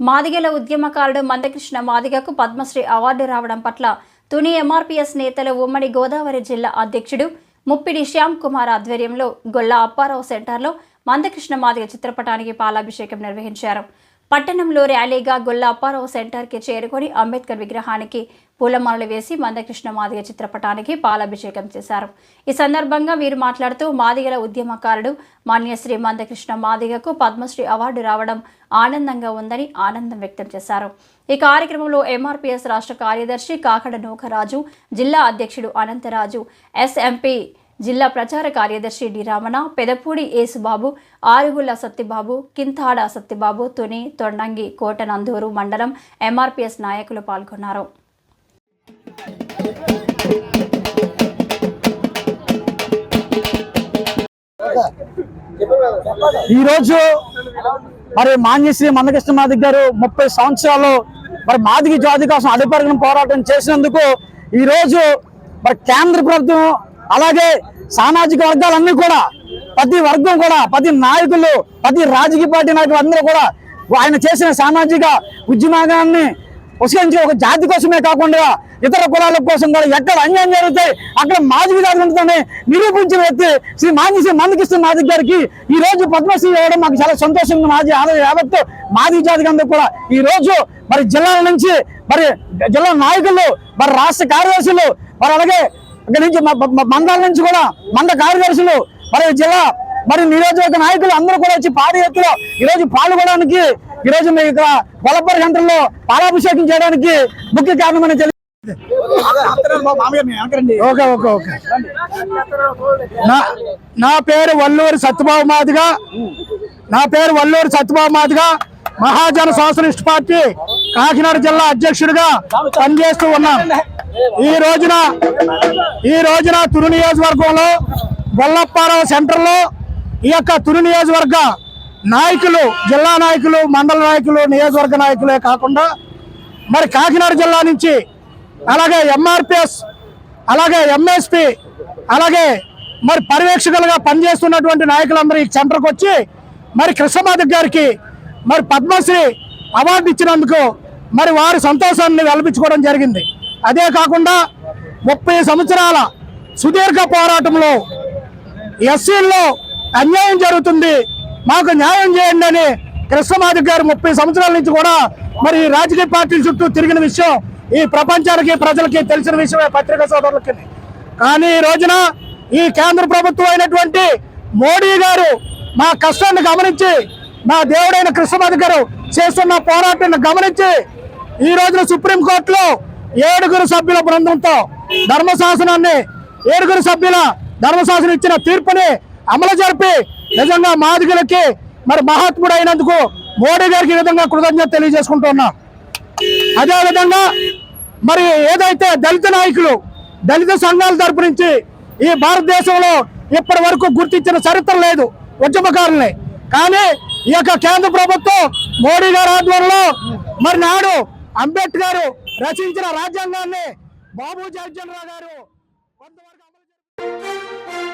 మాదిగల ఉద్యమకారుడు మందకృష్ణ మాదిగకు పద్మశ్రీ అవార్డు రావడం పట్ల తుని ఎంఆర్పీఎస్ నేతలు ఉమ్మడి గోదావరి జిల్లా అధ్యక్షుడు ముప్పిడి శ్యామ్ కుమార్ ఆధ్వర్యంలో గొల్ల అప్పారావు సెంటర్లో మందకృష్ణ మాదిగ చిత్రపటానికి పాలాభిషేకం నిర్వహించారు. పట్టణంలో ర్యాలీగా గొల్ల అప్పారావు సెంటర్కి చేరుకొని అంబేద్కర్ విగ్రహానికి పూలమాలలు వేసి మందకృష్ణ మాదిగ చిత్రపటానికి పాలాభిషేకం చేశారు. ఈ సందర్భంగా వీరు మాట్లాడుతూ మాదిగల ఉద్యమకారుడు మాన్యశ్రీ మందకృష్ణ మాదిగకు పద్మశ్రీ అవార్డు రావడం ఆనందంగా ఉందని ఆనందం వ్యక్తం చేశారు. ఈ కార్యక్రమంలో ఎంఆర్పీఎస్ రాష్ట్ర కార్యదర్శి కాకడ నూకరాజు జిల్లా అధ్యక్షుడు అనంతరాజు ఎస్ఎంపీ జిల్లా ప్రచార కార్యదర్శి డి రమణ పెదపూడి ఏసుబాబు ఆరుగుల సత్యబాబు కింతాడ సత్యబాబు తుని తొండంగి కోటనందూరు మండలం ఎంఆర్పిఎస్ నాయకులు పాల్గొన్నారు. ఈ రోజు మరి మాన్యశ్రీ మందకృష్ణ మాదిక్ గారు ముప్పై సంవత్సరాలు మరి మాదిగి జాతి కోసం అడుపరిగిన పోరాటం చేసినందుకు ఈ రోజు మరి కేంద్ర ప్రభుత్వం అలాగే సామాజిక వర్గాలన్నీ కూడా ప్రతి వర్గం కూడా ప్రతి నాయకులు ప్రతి రాజకీయ పార్టీ నాయకులు అందరూ కూడా ఆయన చేసిన సామాజిక ఉద్యమాగాన్ని ఉస్కరించి ఒక జాతి కోసమే కాకుండా ఇతర కులాల కోసం కూడా ఎక్కడ అన్యాయం జరుగుతాయి అక్కడ మాజీ జాతి ఉంటుందని నిరూపించిన వ్యక్తి శ్రీ మాజీ శ్రీ మందకృష్ణ మాదిక్ గారికి ఈ రోజు పద్మశ్రీ ఇవ్వడం మాకు చాలా సంతోషంగా మాజీ ఆదాయ యావత్తు మాజీ జాతికి అందరూ కూడా. ఈ రోజు మరి జిల్లాల నుంచి మరి జిల్లా నాయకులు మరి రాష్ట్ర కార్యదర్శులు మరి అలాగే అక్కడి నుంచి మ- మండల నుంచి కూడా మండ కార్యదర్శులు మరి జిల్లా మరి నియోజకవర్గ నాయకులు అందరూ కూడా వచ్చి భారీ ఎత్తులో ఈ రోజు పాల్గొనడానికి ఈరోజు మీ ఇక్కడ గొల్లపల్లి సెంటర్లో పాలాభిషేకం చేయడానికి ముఖ్య కారణమని తెలియ ఓకే ఓకే ఓకే. నా నా పేరు వల్లూరి సత్యబాబు మాదిగా. నా పేరు వల్లూరి సత్యబాబు మాదిగా. మహాజన సోషలిస్ట్ పార్టీ కాకినాడ జిల్లా అధ్యక్షుడిగా పనిచేస్తూ ఉన్నాను ఈ రోజున ఈ రోజున తురు నియోజకవర్గంలో గొల్లప్పారావు సెంటర్లో ఈ యొక్క తురు నియోజకవర్గ నాయకులు జిల్లా నాయకులు మండల నాయకులు నియోజకవర్గ నాయకులే కాకుండా మరి కాకినాడ జిల్లా నుంచి అలాగే ఎంఆర్పిఎస్ అలాగే ఎంఎస్పి అలాగే మరి పర్యవేక్షకులుగా పనిచేస్తున్నటువంటి నాయకులందరూ ఈ సెంటర్కి వచ్చి మరి కృష్ణమాధవ్ గారికి మరి పద్మశ్రీ అవార్డు ఇచ్చినందుకు మరి వారి సంతోషాన్ని వెలిపించుకోవడం జరిగింది. అదే కాకుండా ముప్పై సంవత్సరాల సుదీర్ఘ పోరాటంలో ఎస్సీల్లో అన్యాయం జరుగుతుంది. మాకు న్యాయం చేయండి అని కృష్ణమాధి గారు ముప్పై సంవత్సరాల నుంచి కూడా మరి ఈ రాజకీయ పార్టీల చుట్టూ తిరిగిన విషయం ఈ ప్రపంచానికి ప్రజలకి తెలిసిన విషయమే పత్రికా సోదరులకి. కానీ ఈ రోజున ఈ కేంద్ర ప్రభుత్వం అయినటువంటి మోడీ గారు మా కష్టాన్ని గమనించి మా దేవుడైన కృష్ణమాధి గారు చేస్తున్న పోరాటాన్ని గమనించి ఈ రోజున సుప్రీంకోర్టులో ఏడుగురు సభ్యుల బృందంతో ధర్మశాసనాన్ని ఏడుగురు సభ్యుల ధర్మశాసనం ఇచ్చిన తీర్పుని అమలు జరిపి నిజంగా మాదిగలకి మరి మహాత్ముడు అయినందుకు మోడీ గారికి ఈ విధంగా కృతజ్ఞత తెలియజేసుకుంటున్నాం అదేవిధంగా మరి ఏదైతే దళిత నాయకులు దళిత సంఘాల తరపు నుంచి ఈ భారతదేశంలో ఇప్పటి వరకు గుర్తించిన చరిత్ర లేదు ఉద్యమకారుల్ని. కానీ ఈ యొక్క కేంద్ర ప్రభుత్వం మోడీ గారి ఆధ్వర్యంలో మరి నాడు అంబేద్కర్ రచించిన రాజ్యాంగాన్ని బాబు జగ్జన్ రావు గారు కొంతవరకు అమలు